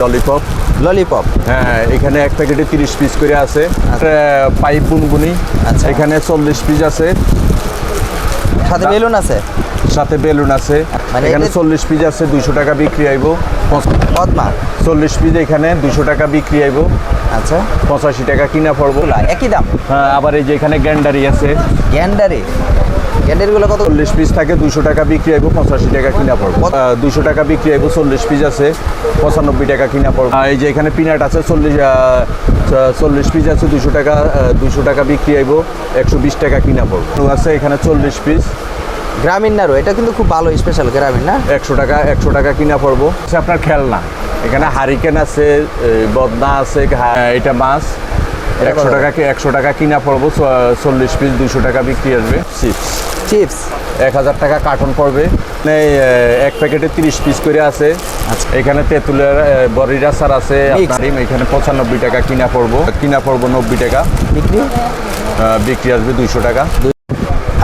Lollipop lollipop হ্যাঁ এখানে এক প্যাকেটে তিরিশ পিস করে আছে। একটা পাইপ বুনবুনি। আচ্ছা। এখানে চল্লিশ পিস আছে। সাথে বেলুন আছে? সাথে বেলুন আছে। মানে এখানে চল্লিশ পিস আছে দুইশো টাকা বিক্রি আইব পদ্মা? চল্লিশ পিস এখানে দুইশো টাকা বিক্রি আইব আচ্ছা। পঁচাশি টাকা কিনা পড়ব। একই দাম? হ্যাঁ আবার এই যে এখানে গ্যান্ডারি আছে। গ্যান্ডারি? গ্যান্ডারিগুলো কত? চল্লিশ পিস থাকে দুশো টাকা বিক্রি আইব পঁচাশি টাকা কিনা পড়ব। দুশো টাকা বিক্রি আইব চল্লিশ পিস আছে পঁচানব্বই টাকা কিনা পড়ব। এই যে এখানে পিনাট আছে চল্লিশ চল্লিশ পিস আছে দুশো টাকা দুশো টাকা বিক্রি আইব একশো বিশ টাকা কিনা পড়ব। আছে এখানে চল্লিশ পিস গ্রামীণ নাড়ু এটা কিন্তু খুব ভালো স্পেশাল গ্রামীণ না? একশো টাকা একশো টাকা কিনা পড়ব। হচ্ছে আপনার খেলনা? এখানে হারিকেন আছে বদনা আছে এটা মাছ। একশো? টাকা কি- একশো টাকা কিনা পড়ব চল্লিশ পিস দুশো টাকা বিক্রি আসবে। Chips chips. এক হাজার টাকা কার্টন পড়বে। এক প্যাকেটে তিরিশ পিস করে আছে। আচ্ছা। এখানে তেঁতুলের বড়ির আচার আছে। এখানে পঁচানব্বই টাকা কিনা পড়ব। কিনা পড়ব নব্বই টাকা। বিক্রি? বিক্রি আসবে দুইশো টাকা।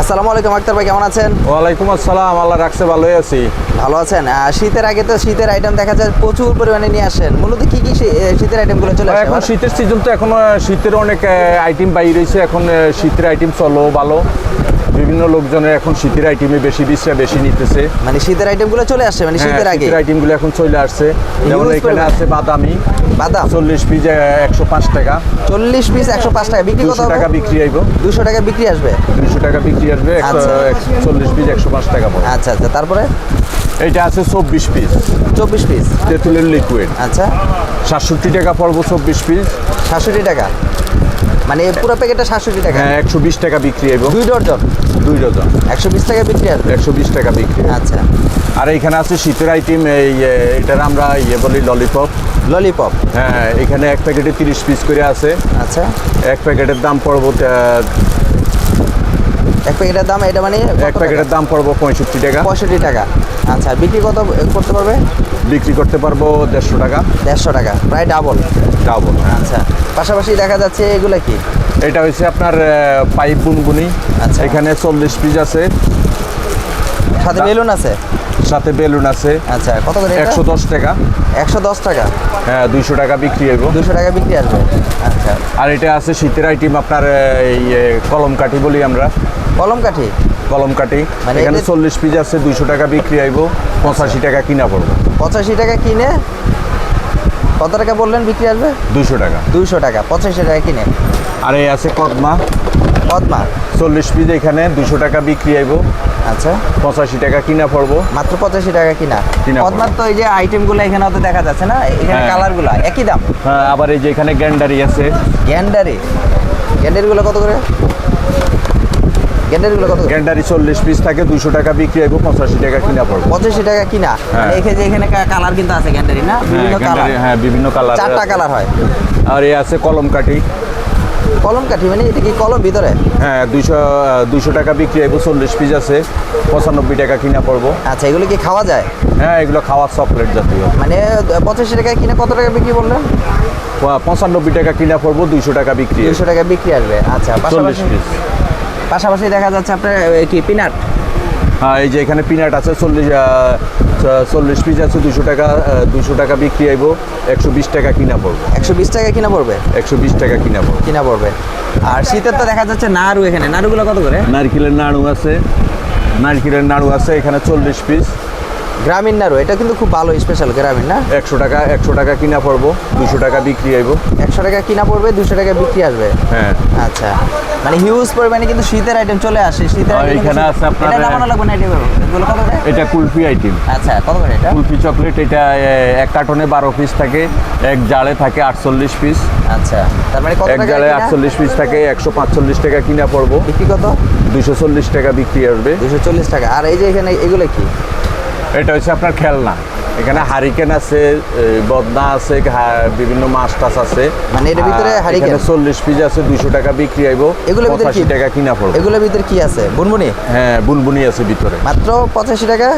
আসসালামু আলাইকুম আক্তার ভাই কেমন আছেন? ওয়ালাইকুম আসসালাম আল্লাহ রাখছে ভালোই আছি। ভালো আছেন? শীতের আগে তো শীতের আইটেম দেখা যায় প্রচুর পরিমাণে নিয়ে আসেন। মূলত কি কি শীতের আইটেমগুলো চলে আসে এখন শীতের সিজন তো এখন শীতের অনেক আইটেম বাইরে রয়েছে এখন শীতের আইটেম চলো ভালো। বিভিন্ন লোকজনের এখন শীতের আইটেমে বেশি বিশ্রা বেশি নিতেছে। মানে শীতের আইটেমগুলো চলে আসছে মানে শীতের আগে? আইটেমগুলো এখন চলে আসছে। যেমন এখানে আছে বাদামি। বাদাম? চল্লিশ পিস একশো পাঁচ টাকা। চল্লিশ পিস একশো পাঁচ টাকা। বিক্রি কত টাকা বিক্রি আইব। দুশো টাকা বিক্রি আসবে? দুশো টাকা বিক্রি আসবে আচ্ছা। চল্লিশ পিস একশো পাঁচ টাকা পড়বে। আচ্ছা আচ্ছা। তারপরে? এইটা আছে চব্বিশ পিস চব্বিশ পিস তেঁতুলের লিকুইড আচ্ছা। সাতষট্টি টাকা পড়ব চব্বিশ পিস সাতষট্টি টাকা। মানে পুরো প্যাকেটটা সাতষট্টি টাকা। হ্যাঁ একশো বিশ টাকা বিক্রি আইব দুই ডজন? দুই ডজন। একশো বিশ টাকা বিক্রি আসবে একশো বিশ টাকা বিক্রি। আচ্ছা। আর এখানে আছে শীতের আইটেম এই এটার আমরা ইয়ে বলি ললিপপ ললিপপ হ্যাঁ এখানে এক প্যাকেটে তিরিশ পিস করে আছে। আচ্ছা। এক প্যাকেটের দাম পড়ব এক প্যাকেটের দাম এটা মানে এক প্যাকেটের দাম পড়ব পঁয়ষট্টি টাকা। পঁয়ষট্টি টাকা। আচ্ছা বিক্রি কত করতে পারবে? বিক্রি করতে পারব দেড়শো টাকা। দেড়শো টাকা প্রায় ডাবল ডাবল হ্যাঁ। আচ্ছা পাশাপাশি দেখা যাচ্ছে এগুলো কি? এটা হচ্ছে আপনার পাইপ বুনবুনি। আচ্ছা। এখানে চল্লিশ পিস আছে। সাথে বেলুন আছে? সাথে বেলুন আছে। আচ্ছা কত করে একশো দশ টাকা। একশো দশ টাকা? হ্যাঁ দুইশো টাকা বিক্রি হইব। দুশো টাকা বিক্রি আসবে? আচ্ছা। আর এটা আছে শীতের আইটেম আপনার এই কলম কাঠি বলি আমরা। কলম কাঠি কলম কাঠি মানে এখানে চল্লিশ পিস আছে দুইশো টাকা বিক্রি আইব পঁচাশি টাকা কিনা পড়ব। পঁচাশি টাকা কিনে কত টাকা বললেন বিক্রি আসবে? দুইশো টাকা। দুইশো টাকা পঁচাশি টাকা কিনে। আর এই আছে কদমা। পদ্মা চল্লিশ পিস এখানে দুশো টাকা বিক্রি আইব আচ্ছা। পঁচাশি টাকা কিনা পড়ব। মাত্র পঁচাশি টাকা কিনা। পদ্মার তো এই যে আইটেমগুলো এখানে অত দেখা যাচ্ছে না এখানে হ্যাঁ। কালারগুলো একই দাম? হ্যাঁ আবার এই যে এখানে গ্যান্ডারি আছে। গ্যান্ডারি। গ্যান্ডারিগুলো কত করে? কত? চল্লিশ পিস থাকে দুশো টাকা বিক্রি পঁচাশি টাকা কিনা পড়ব। পঁচাশি টাকা কিনা? হ্যাঁ। এখানে কালার কিন্তু আছে না? হ্যাঁ বিভিন্ন কালার। হ্যাঁ বিভিন্ন কালার চারটা কালার হয়। আর এই আছে কলম কাঠি। কলম কাঠি মানে এটা কি কলম ভিতরে? হ্যাঁ দুইশো দুইশো টাকা বিক্রি চল্লিশ পিস আছে। পঁচানব্বই টাকা কিনা পড়ব। আচ্ছা এগুলো কি খাওয়া যায়? হ্যাঁ এগুলো খাওয়ার চকলেট জাতীয়। মানে পঁচাশি টাকা কিনে কত টাকা বিক্রি বললেন? পঁচানব্বই টাকা কিনা পড়ব দুইশো টাকা বিক্রি দুশো টাকা বিক্রি আসবে। আচ্ছা চল্লিশ পিস পাশাপাশি দেখা যাচ্ছে আপনার কি পিনাট হ্যাঁ এই যে এখানে পিনাট আছে চল্লিশ চল্লিশ পিস আছে দুশো টাকা দুশো টাকা বিক্রি আইব একশো বিশ টাকা কিনা পড়বে। একশো বিশ টাকা কিনা পড়বে? একশো বিশ টাকা কিনা পড়বে। কিনা পড়বে। আর শীতের তো দেখা যাচ্ছে নাড়ু এখানে। নাড়ুগুলো কত করে? নারকেলের নাড়ু আছে নারকেলের নাড়ু আছে এখানে চল্লিশ পিস গ্রামীণ নাড়ু এটা কিন্তু খুব ভালো স্পেশাল গ্রামীণ না? একশো টাকা একশো টাকা কিনা পড়ব দুশো টাকা বিক্রি আইব একশো টাকা কিনা পড়বে দুশো টাকা বিক্রি আসবে? হ্যাঁ। আচ্ছা মানে হিউজ পরিমাণে কিন্তু শীতের আইটেম চলে আসে শীতের item এখানে আছে আপনার- এটা নামানো লাগবে না এটা এগুলো কত করে? এটা কুলফি আইটেম আচ্ছা কত করে এটা? কুলফি চকলেট এটা এক কার্টনে বারো পিস থাকে এক জালে থাকে আটচল্লিশ পিস আচ্ছা তার মানে কত এক জালে কিনা? আটচল্লিশ পিস থাকে একশো পাঁচচল্লিশ টাকা কিনা পড়ব। বিক্রি কত? দুশো চল্লিশ টাকা বিক্রি আসবে। দুশো চল্লিশ টাকা। আর এই যে এখানে এগুলো কি? এটা হচ্ছে আপনার খেলনা। এখানে হারিকেন আছে বদনা আছে বিভিন্ন মাছ টাছ আছে। মানে এটার ভিতরে হারিকেন? এখানে চল্লিশ পিস আছে দুইশো টাকা বিক্রি আইব এগুলোর ভিতরে পঁচাশি কি? টাকা কিনা পড়বে। এগুলোর ভিতরে কি আছে? বুনবুনি? হ্যাঁ বুনবুনি আছে ভিতরে। মাত্র পঁচাশি টাকা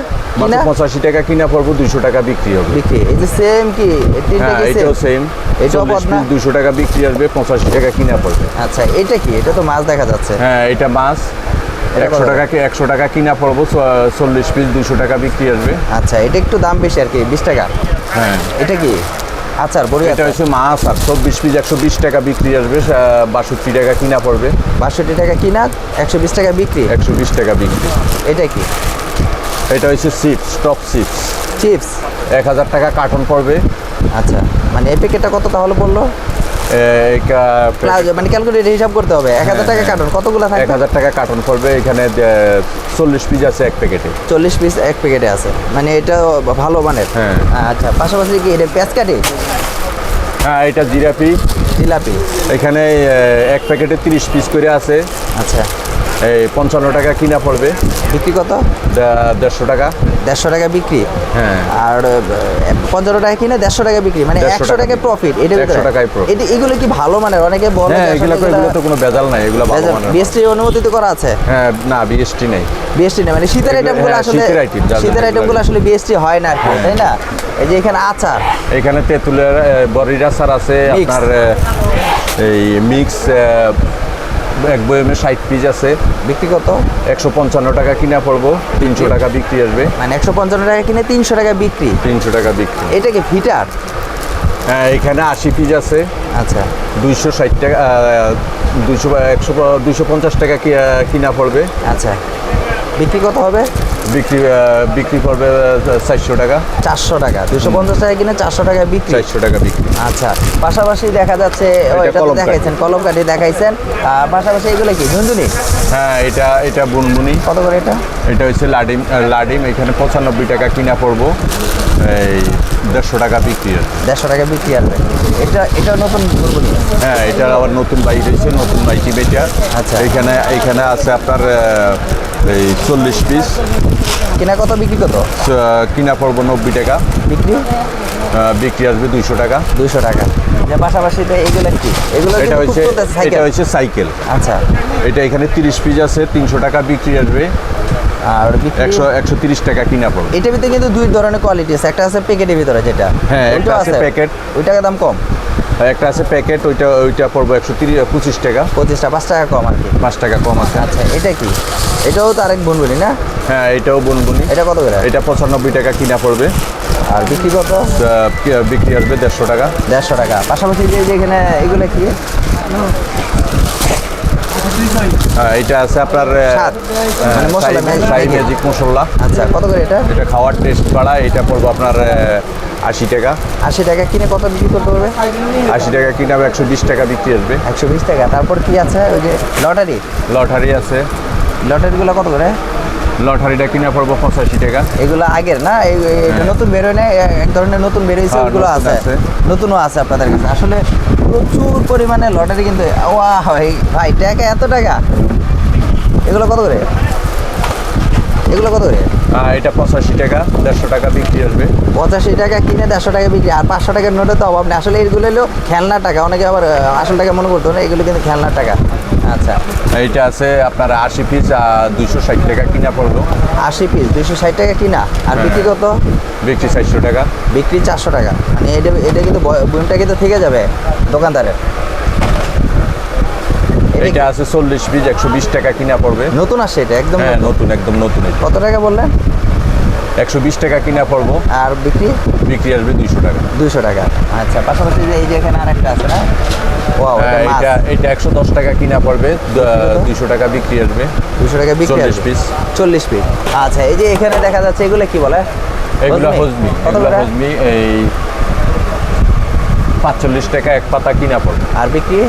মাত্র কিনা পঁচাশি টাকা কিনা পড়ব দুইশো টাকা বিক্রি হবে। বিক্রি? এই যে সেম কি? তিনটা হ্যাঁ কি এটাও সেম এটাও চল্লিশ বদনা? পিস দুশো টাকা বিক্রি আসবে পঁচাশি টাকা কিনা পড়বে। আচ্ছা এটা কি? এটা তো মাছ দেখা যাচ্ছে। হ্যাঁ এটা মাছ। এটা একশো? টাকা একশো টাকা কিনা পড়ব চল্লিশ পিস দুশো টাকা বিক্রি আসবে। আচ্ছা এটা একটু দাম বেশি আর কি বিশ টাকা? হ্যাঁ। এটা কি? আচার বড়ি এটা হচ্ছে মাছ আর চব্বিশ পিস একশো বিশ টাকা বিক্রি আসবে বাষট্টি টাকা কিনা পড়বে। বাষট্টি টাকা কিনা একশো বিশ টাকা বিক্রি? একশো বিশ টাকা বিক্রি। এটা কি? এটা হচ্ছে চিপস টপ চিপস। চিপস? এক হাজার টাকা কার্টন পড়বে। আচ্ছা মানে এই প্যাকেটটা কত তাহলে বলল মানে ক্যালকুলেট হিসাব করতে হবে। এক হাজার টাকা কার্টন কতগুলো থাকে এক হাজার টাকা কার্টন পড়বে এখানে চল্লিশ পিস আছে এক প্যাকেটে চল্লিশ পিস এক প্যাকেটে আছে। মানে এটা ভালো মানের। হ্যাঁ। আচ্ছা পাশাপাশি কি এটা পেঁয়াজ কাটি? হ্যাঁ এটা জিরাপি জিলাপি। এখানে এক প্যাকেটে তিরিশ পিস করে আছে। আচ্ছা। এই পঞ্চান্ন টাকা কিনা পড়বে। বিক্রি কত? দেড়শো টাকা। দেড়শো টাকা বিক্রি? হ্যাঁ। আর পঞ্চান্ন টাকা কিনে দেড়শো টাকা বিক্রি? মানে একশো টাকা প্রফিট এটা 100 টাকায়। এটা এগুলো কি ভালো মানে অনেকে বলে হ্যাঁ এগুলো তো এগুলো তো কোনো বেজাল নাই এগুলো ভালো মানের বিএসটি অনুমোদিত করা আছে? হ্যাঁ না বিএসটি নেই। বিএসটি না মানে শীতের আইটেমগুলো হ্যাঁ, আসলে শীতের আইটেমগুলো আসলে বিএসটি হয় না আর তাই না? এই যে এখানে আচার। এখানে তেঁতুলের বড়ির আচার আছে। আপনার এই মিক্স এক বয়মে ষাট পিস আছে। বিক্রি কত? একশো পঞ্চান্ন টাকা কিনা পড়ব তিনশো টাকা বিক্রি আসবে। মানে একশো পঞ্চান্ন টাকা কিনে তিনশো টাকা বিক্রি? তিনশো টাকা বিক্রি। এটা কি ফিটার? হ্যাঁ এখানে আশি পিস আছে। আচ্ছা। দুইশো ষাট টাকা দুইশো একশো দুইশো পঞ্চাশ টাকা কিনা পড়বে। আচ্ছা। বিক্রি কত হবে? বিক্রি বিক্রি করবে চারশো টাকা। চারশো টাকা। দুশো পঞ্চাশ টাকা কিনে চারশো টাকা বিক্রি। চারশো টাকা বিক্রি। আচ্ছা পাশাপাশি দেখা যাচ্ছে এটা। দেখাইছেন কলম কাঠি দেখাইছেন। আর পাশাপাশি এগুলো কি ঝুনঝুনি? হ্যাঁ এটা এটা বুনবুনি। কত করে এটা? এটা হচ্ছে লাডিম লাডিম এখানে পঁচানব্বই টাকা কিনা পড়ব। এই দেড়শো টাকা বিক্রি। দেড়শো টাকা বিক্রি আসবে এটা এটা নতুন হ্যাঁ এটা আবার নতুন বাইক হয়েছে নতুন বাইকি বেটা আচ্ছা। এখানে এখানে আছে আপনার এই চল্লিশ পিস কিনা কত বিক্রি কত? কিনা পড়ব নব্বই টাকা। বিক্রি? বিক্রি আসবে দুইশো টাকা। দুইশো টাকা। যে পাশাপাশি এগুলো কি? এগুলো এটা হচ্ছে এটা হচ্ছে সাইকেল আচ্ছা। এটা এখানে তিরিশ পিস আছে তিনশো টাকা বিক্রি আসবে। আর একশো একশো তিরিশ টাকা কিনা পড়বে। এটার ভিতরে কিন্তু দুই ধরনের কোয়ালিটি আছে। একটা আছে প্যাকেটের ভিতরে যেটা। হ্যাঁ, একটা আছে প্যাকেট। ওইটার দাম কম। একটা আছে প্যাকেট ওইটা ওইটা পড়ব একশো তিরিশ পঁচিশ টাকা। পঁচিশ টাকা পাঁচ টাকা কম আর কি। পাঁচ টাকা কম আছে। আচ্ছা এটা কি? এটাও তো আরেক বুনবুনি না? হ্যাঁ এটাও বুনবুনি। এটা কত করে? এটা পঁচানব্বই টাকা কিনা পড়বে। আর বিক্রি কত? বিক্রি আসবে দেড়শো টাকা। দেড়শো টাকা। পাশাপাশি যে এখানে এগুলো কি? এটা আছে আপনার মানে ম্যাজিক-। ম্যাজিক মশলা। আচ্ছা কত করে এটা? এটা খাওয়ার টেস্ট বাড়া এটা পড়ব আপনার আশি টাকা। আশি টাকা কিনে কত বিক্রি করতে পারবে? আশি টাকা কিনা একশো বিশ টাকা বিক্রি আসবে। একশো বিশ টাকা। তারপর কি আছে? ওই যে লটারি? লটারি আছে। লটারিগুলো কত করে? লটারিটা কিনা পড়ব পঁচাশি টাকা। এগুলো আগের না? এটা নতুন বেরোয় না এক ধরনের নতুন বেরোয়েছে হ্যাঁ, ওগুলো আছে। নতুনও আছে আপনাদের কাছে। আসলে প্রচুর পরিমাণে লটারি কিন্তু ওয়া ভাই ভাই টাকা এত টাকা? এগুলো কত করে? এগুলো কত করে? এটা পঁচাশি টাকা দেড়শো টাকা বিক্রি আসবে। পঁচাশি টাকা কিনে দেড়শো টাকা বিক্রি আর পাঁচশো টাকার নোটে তো অভাব নেই। আসলে এগুলো হলো খেলনার টাকা। অনেকে আবার আসল টাকা মনে করতো না এগুলো কিন্তু খেলনার টাকা। আচ্ছা। এইটা আছে আপনার আশি পিস দুইশো ষাট টাকা কিনা পড়ব আশি পিস দুইশো ষাট টাকা কিনা? আর বিক্রি কত? বিক্রি চারশো টাকা। বিক্রি চারশো টাকা। মানে এটা এটা কিন্তু বুমটা কিন্তু থেকে যাবে দোকানদারের। এটা আছে চল্লিশ পিস একশো বিশ টাকা কিনা পড়বে। নতুন আসছে এটা একদম হ্যাঁ নতুন। একদম নতুন কত টাকা বললেন? একশো বিশ টাকা কিনা পড়ব। আর বিক্রি? বিক্রি আসবে দুইশো টাকা। দুইশো টাকা। আচ্ছা পাশাপাশি যে এই যে এখানে আরেকটা আছে না? হ্যাঁ, এটা এটা একশো দশ টাকা কিনা পড়বে দুইশো টাকা বিক্রি আসবে। দুশো টাকা বিক্রি 40 আসবে। চল্লিশ পিস আচ্ছা এই যে এখানে দেখা যাচ্ছে এগুলো কি বলে? এগুলো হজমি। এগুলো হজমি এই পাঁচচল্লিশ টাকা এক পাতা কিনা পড়বে। আর বিক্রি?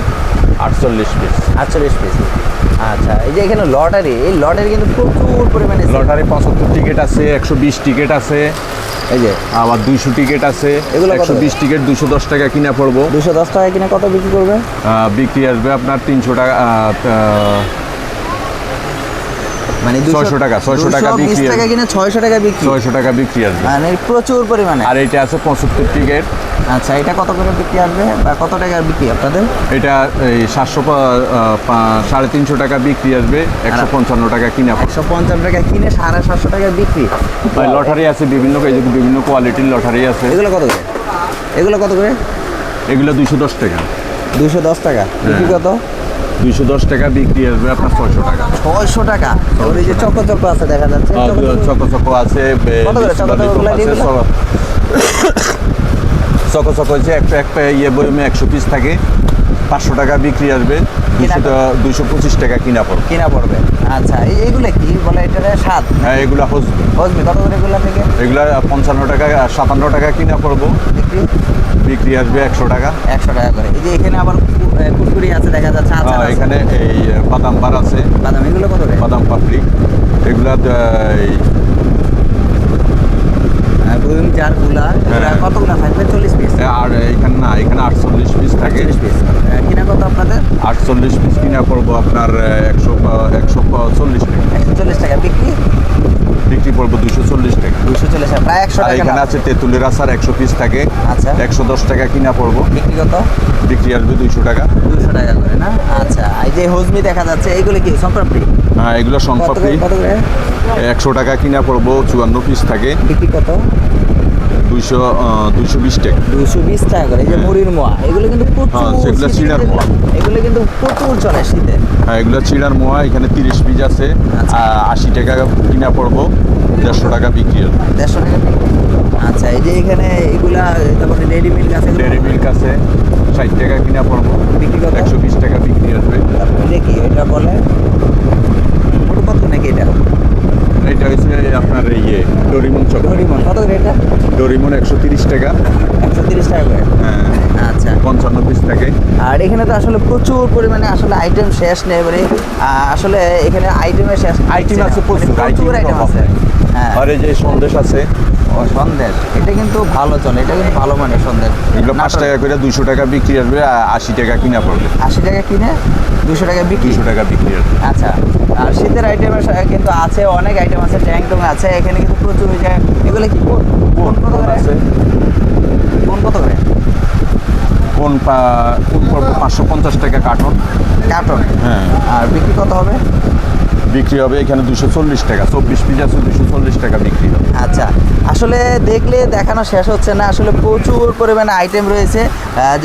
আটচল্লিশ পিস আটচল্লিশ পিস আচ্ছা এই যে এখানে লটারি এই লটারি কিন্তু প্রচুর পরিমাণে লটারি পঁচাত্তর টিকিট আছে একশো বিশ টিকিট আছে। এই যে আবার দুইশো টিকিট আছে। এগুলো একশো বিশ টিকিট দুশো দশ টাকা কিনা পড়ব। দুশো দশ টাকা কিনে কত বিক্রি করবে? বিক্রি আসবে আপনার তিনশো টাকা মানে 600 টাকা, 600 টাকা 220 বিক্রি টাকা। কিনে ছয়শো টাকা বিক্রি। ছয়শো টাকা বিক্রি আসবে। মানে প্রচুর পরিমাণে। আর এটা আছে পঁচাত্তর টিকিট আচ্ছা এটা কত করে বিক্রি আসবে বা কত টাকা বিক্রি আপনাদের? এটা এই সাতশো সাড়ে তিনশো টাকা বিক্রি আসবে একশো পঞ্চান্ন টাকা কিনে। একশো পঞ্চান্ন টাকা কিনে সাড়ে সাতশো টাকা বিক্রি। ভাই লটারি আছে বিভিন্ন বিভিন্ন কোয়ালিটির লটারি আছে। এগুলো কত করে? এগুলো কত করে? এগুলো দুইশো দশ টাকা। দুশো দশ টাকা। বিক্রি হ্যাঁ। কত? দুইশো দশ টাকা বিক্রি আসবে আপনার ছয়শো টাকা। ছয়শো টাকা। ওর এই যে চক্র চক্র আছে দেখা যাচ্ছে। চক্র। Choco choco. আছে চকো চকো হচ্ছে একটা একটা ইয়ে বইমে একশো পিস থাকে পাঁচশো টাকা বিক্রি আসবে দুশো দুইশো পঁচিশ টাকা কিনা পড়বে। কিনা পড়বে। আচ্ছা এই এইগুলো কি? বলে এটা সাত হ্যাঁ এগুলা হসবে বসবি কত করে এগুলো থেকে? এগুলা পঞ্চান্ন টাকা সাতান্ন টাকা কিনা পড়ব। বিক্রি? বিক্রি আসবে একশো টাকা। একশো টাকা করে। এই যে এখানে আবার কুরকুরি আছে দেখা যাচ্ছে আছে। এখানে এই বাদাম বার আছে। বাদাম এগুলো কত বাদাম পাপড়ি। এগুলা আহ, জারগুলা হ্যাঁ। কতগুলা থাকবে? চল্লিশ পিস আর এখানে না এখানে আটচল্লিশ পিস থাকে। পিস কিনা কত আপনাদের? আটচল্লিশ পিস কিনা পড়ব আপনার একশো একশো চল্লিশ টাকা। একশো চল্লিশ টাকা। বিক্রি? বিক্রি পড়ব দুশো চল্লিশ টাকা। দুশো চল্লিশ টাকা প্রায় একশো টাকা এখানে আছে তেঁতুলের আচার একশো পিস থাকে। আচ্ছা। একশো দশ টাকা কিনা পড়ব। বিক্রি কত? বিক্রি আসবে দুইশো টাকা। দুশো টাকা করে না? আচ্ছা এই যে হজমি দেখা যাচ্ছে এইগুলো কি সম্প্রাপ্তি হ্যাঁ এগুলো করে একশো টাকা কিনা পড়ব চুয়ান্ন পিস থাকে। বিক্রি কত? দুইশো দুইশো বিশ টাকা। দুশো বিশ টাকা করে। এই যে। মুড়ির মোয়া এগুলো কিন্তু প্রচুর হ্যাঁ, সেগুলো শীতে মোয়া। এগুলো কিন্তু প্রচুর চলে শীতে। হ্যাঁ এগুলো চিড়ার মোয়া এখানে তিরিশ পিস আছে আচ্ছা। আশি টাকা কিনা পড়ব দেড়শো টাকা বিক্রি হবে। দেড়শো টাকা আচ্ছা এই যে এখানে এগুলা তারপরে ডেরি মিল্ক আছে ডেরি মিল্ক আছে ষাট টাকা কিনা পড়ব বিক্রি কত? একশো বিশ টাকা বিক্রি আসবে তারপরে এটা কি এটা বলে? মোটো কত নাকি এটা? এটা হচ্ছে আপনার ইয়ে ডরিমন চক হরিমন কত করে এটা? ডরিমন একশো তিরিশ টাকা। একশো তিরিশ টাকা করে? হ্যাঁ আচ্ছা। পঞ্চান্ন পিস থাকে। আর এখানে তো আসলে প্রচুর পরিমাণে আসলে আইটেম শেষ নেই এবারে আসলে এখানে আইটেমের শেষ আইটেম আছে প্রচুর মানে প্রচুর আইটেম আইটেম আছে। হ্যাঁ। আর এই যে সন্দেশ আছে। ও সন্দেশ এটা কিন্তু ভালো চলে এটা কিন্তু ভালো মানের সন্দেশ। এগুলো পাঁচ টাকা করে দুইশো টাকা বিক্রি আসবে আশি টাকা কিনা পড়বে। আশি টাকা কিনে দুশো টাকা বিক্রি? দুশো টাকা বিক্রি আসবে। আচ্ছা আর শীতের আইটেমের কিন্তু আছে অনেক আইটেম আছে ট্যাঙ্ক টং আছে এখানে কিন্তু প্রচুর যে এগুলো কি কোন কত করে? আছে? কোন কত করে? কোন পা- কোন পড়ব পাঁচশো পঞ্চাশ টাকা কার্টন। কার্টন? হ্যাঁ। আর বিক্রি কত হবে? বিক্রি হবে এখানে দুশো চল্লিশ টাকা চব্বিশ পিস আছে দুশো চল্লিশ টাকা বিক্রি হবে। আচ্ছা আসলে দেখলে দেখানো শেষ হচ্ছে না আসলে প্রচুর পরিমাণে আইটেম রয়েছে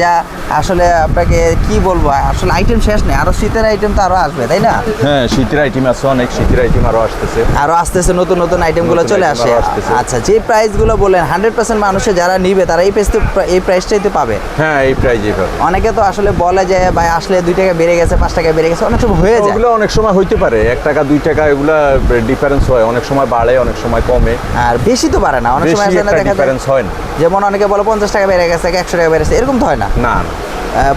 যা আসলে আপনাকে কি বলব আসলে আইটেম শেষ নেই আরও শীতের আইটেম তো আরও আসবে তাই না? হ্যাঁ শীতের আইটেম আছে অনেক শীতের আইটেম আরও আসতেছে। আরও আসতেছে নতুন নতুন আইটেমগুলো নতুন চলে আসে। আচ্ছা যে প্রাইসগুলো বললেন হান্ড্রেড পার্সেন্ট মানুষে যারা নিবে তারা এই প্রাইস তো এই প্রাইসটাই তো পাবে। হ্যাঁ এই প্রাইজে পাবে। অনেকে তো আসলে বলে যে ভাই আসলে দুই টাকা বেড়ে গেছে পাঁচ টাকা বেড়ে গেছে অনেক সময় হয়ে যায়। ওগুলো অনেক সময় হইতে পারে এক টাকা দুই টাকা এগুলা ডিফারেন্স হয়। অনেক সময় বাড়ে অনেক সময় কমে। আর বেশি তো বাড়ে না। অনেক সময় দেখা ডিফারেন্স হয় না। যেমন অনেকে বলে পঞ্চাশ টাকা বেড়ে গেছে একশো টাকা বেড়েছে। এরকম তো হয় না না।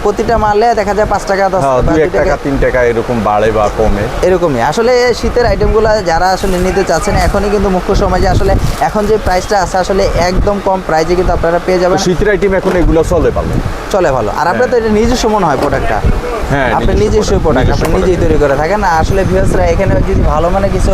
প্রতিটা মারলে দেখা যায় পাঁচ টাকা দশ হ্যাঁ টাকা তিন টাকা এরকম বাড়ে বা কমে। এরকমই। আসলে শীতের আইটেমগুলো যারা আসলে নিতে চাচ্ছেন এখনই কিন্তু মুখ্য সময় যে আসলে এখন যে প্রাইসটা আছে আসলে একদম কম প্রাইসে কিন্তু আপনারা পেয়ে যাবেন। শীতের আইটেম এখন এগুলো চলে ভালো? চলে ভালো। আর আপনার তো এটা নিজস্ব মনে হয় প্রোডাক্টটা হ্যাঁ, আপনি নিজস্ব প্রোডাক্ট আপনি নিজেই তৈরি করে থাকেন। আসলে ভিউসরা এখানে যদি ভালো মানে কিছু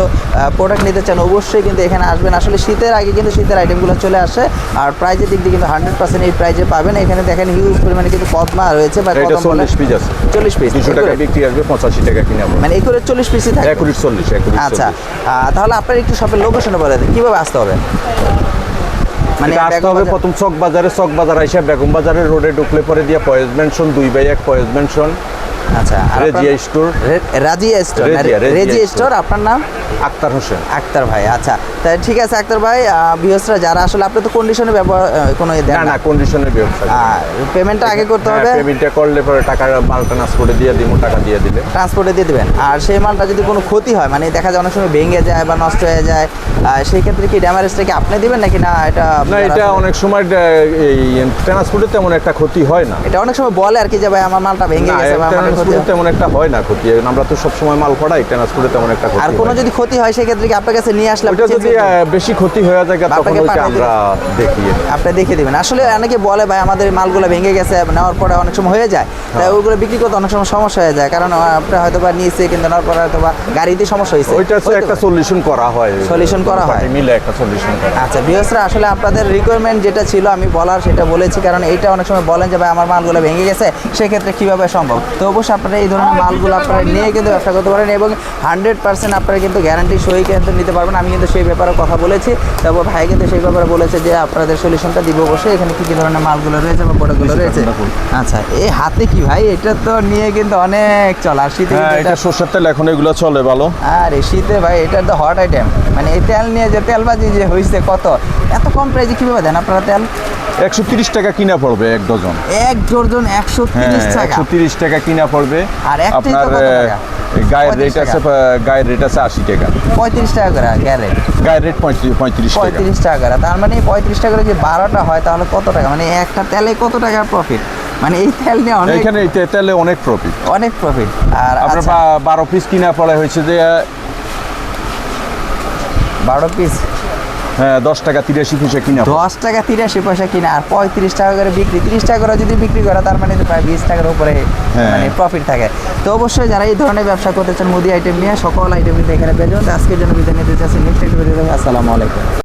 প্রোডাক্ট নিতে চান অবশ্যই কিন্তু এখানে আসবেন। আসলে শীতের আগে কিন্তু শীতের আইটেমগুলো চলে আসে। আর প্রাইজের দিক দিয়ে কিন্তু হান্ড্রেড পার্সেন্ট এই প্রাইজে পাবেন। এখানে দেখেন হিউজ পরিমাণে কিন্তু পদ্মা রয়েছে বা এটা কদম বলে চল্লিশ পিস আছে। চল্লিশ পিস দুশো টাকা বিক্রি আসবে পঁচাশি টাকা কিনা মানে এই করে চল্লিশ পিসই থাকে? একুশ চল্লিশ একুশ আচ্ছা। তাহলে আপনার একটু শপের লোকেশনে বলে দেন। কীভাবে আসতে হবে? মানে আসতে হবে প্রথম চক বাজারে চক বাজার আইসা বেগম বাজারের রোডে ঢুকলে পরে দিয়ে পয়েজ মেনশন দুই বাই এক পয়েজ মেনশন আচ্ছা আর Rezia store. Razia store Rezia, Rezia Rezia store. Store আপনার নাম? আক্তার হোসেন। আক্তার ভাই আচ্ছা। তাই ঠিক আছে আক্তার ভাই বিহসরা যারা আসলে আপনি তো কন্ডিশনে ব্যবহার কোনো দেন না না। না কন্ডিশনের ব্যবসা পেমেন্টটা আগে করতে হবে। পেমেন্টটা করলে পরে টাকা মাল ট্রান্সপোর্টে দিয়ে দিব টাকা দিয়ে দিলে। ট্রান্সপোর্টে দিয়ে দেবেন। আর সেই মালটা যদি কোনো ক্ষতি হয় মানে দেখা যায় অনেক সময় ভেঙে যায় বা নষ্ট হয়ে যায় সেই ক্ষেত্রে কি ড্যামারেজটা কি আপনি দিবেন নাকি না এটা না এটা অনেক সময় এই ট্রান্সপোর্টে তেমন একটা ক্ষতি হয় না। এটা অনেক সময় বলে আর কি যে ভাই আমার মালটা ভেঙে গেছে বা আমার ক্ষতি ট্রান্সপোর্টে তেমন একটা হয় না ক্ষতি। আমরা তো সবসময় মাল পড়াই ট্রান্সপোর্টে তেমন একটা ক্ষতি আর কোনো যদি ক্ষতি হয় সেক্ষেত্রে কি আপনার কাছে নিয়ে আসলে ওটা যদি বেশি ক্ষতি হয়ে যায় তখন আমরা দেখি আপনি দেখে দিবেন। আসলে অনেকে বলে ভাই আমাদের মালগুলো ভেঙে গেছে নেওয়ার পরে অনেক সময় হয়ে যায়। তাই হ্যাঁ। ওইগুলো বিক্রি করতে অনেক সময় সমস্যা হয়ে যায়। কারণ আপনি হয়তো বা নিয়েছে কিন্তু নেওয়ার পরে হয়তো বা গাড়িতে সমস্যা হয়েছে। ওইটা হচ্ছে একটা সলিউশন করা হয়। Solution করা হয়। মিলে একটা সলিউশন করা। আচ্ছা বিহসরা আসলে আপনাদের রিকোয়ারমেন্ট যেটা ছিল আমি বলার সেটা বলেছি। কারণ এইটা অনেক সময় বলেন যে ভাই আমার মালগুলো ভেঙে গেছে সেক্ষেত্রে কীভাবে সম্ভব? তো অবশ্যই আপনারা এই ধরনের মালগুলো আপনারা নিয়ে কিন্তু ব্যবসা করতে পারেন এবং হান্ড্রেড পার্সেন্ট আপনারা কিন্তু গ্যারান্টি সই কিন্তু নিতে পারবেন। আমি কিন্তু সেই ব্যাপারে কথা বলেছি। তারপর ভাই কিন্তু সেই ব্যাপারে বলেছে যে আপনাদের সলিউশনটা দিব অবশ্যই। এখানে কী কী ধরনের মালগুলো রয়েছে বা প্রোডাক্টগুলো রয়েছে? আচ্ছা এই হাতে কি ভাই? এটা তো নিয়ে কিন্তু অনেক চল। আর শীতে হ্যাঁ এটা সর্ষের তেল এখন এগুলো চলে ভালো। আরে শীতে ভাই এটা তো হট আইটেম মানে এই তেল নিয়ে যে তেলবাজি যে হয়েছে কত? এত কম প্রাইসে কীভাবে দেন আপনারা তেল? একশো তিরিশ টাকা কিনা পড়বে এক ডজন। এক ডর্জন একশো হ্যাঁ তিরিশ টাকা। একশো তিরিশ টাকা কিনা পড়বে। আর আপনার গায়ের রেট আছে গায়ের রেট আছে আশি টাকা। পঁয়ত্রিশ টাকা করে গ্যারেট গায়ের রেট পঁয়ত্রিশ পঁয়ত্রিশ টাকা। পঁয়ত্রিশ টাকা করে। তার মানে পঁয়ত্রিশ টাকা করে যে বারোটা হয় তাহলে কত টাকা? মানে একটা তেলে কত টাকার প্রফিট মানে এই তেল নিয়ে অনেক এখানে এই তেলে অনেক প্রফিট অনেক প্রফিট আর আপনার আচ্ছা, বারো পিস কিনা পড়ে হয়েছে যে বারো পিস হ্যাঁ দশ টাকা তিরাশি পয়সা কিনা দশ টাকা তিরাশি পয়সা কিনা আর পঁয়ত্রিশ টাকা করে বিক্রি তিরিশ টাকা করে যদি বিক্রি করে তার মানে প্রায় বিশ টাকার উপরে হ্যাঁ। মানে প্রফিট থাকে। তো অবশ্যই যারা এই ধরনের ব্যবসা করতে চান মুদি আইটেম নিয়ে সকল আইটেম কিন্তু এখানে পেয়ে যাবেন। আজকের জন্য বিদায় নিতে চাচ্ছি। নেক্সট একটা আসসালামু আলাইকুম।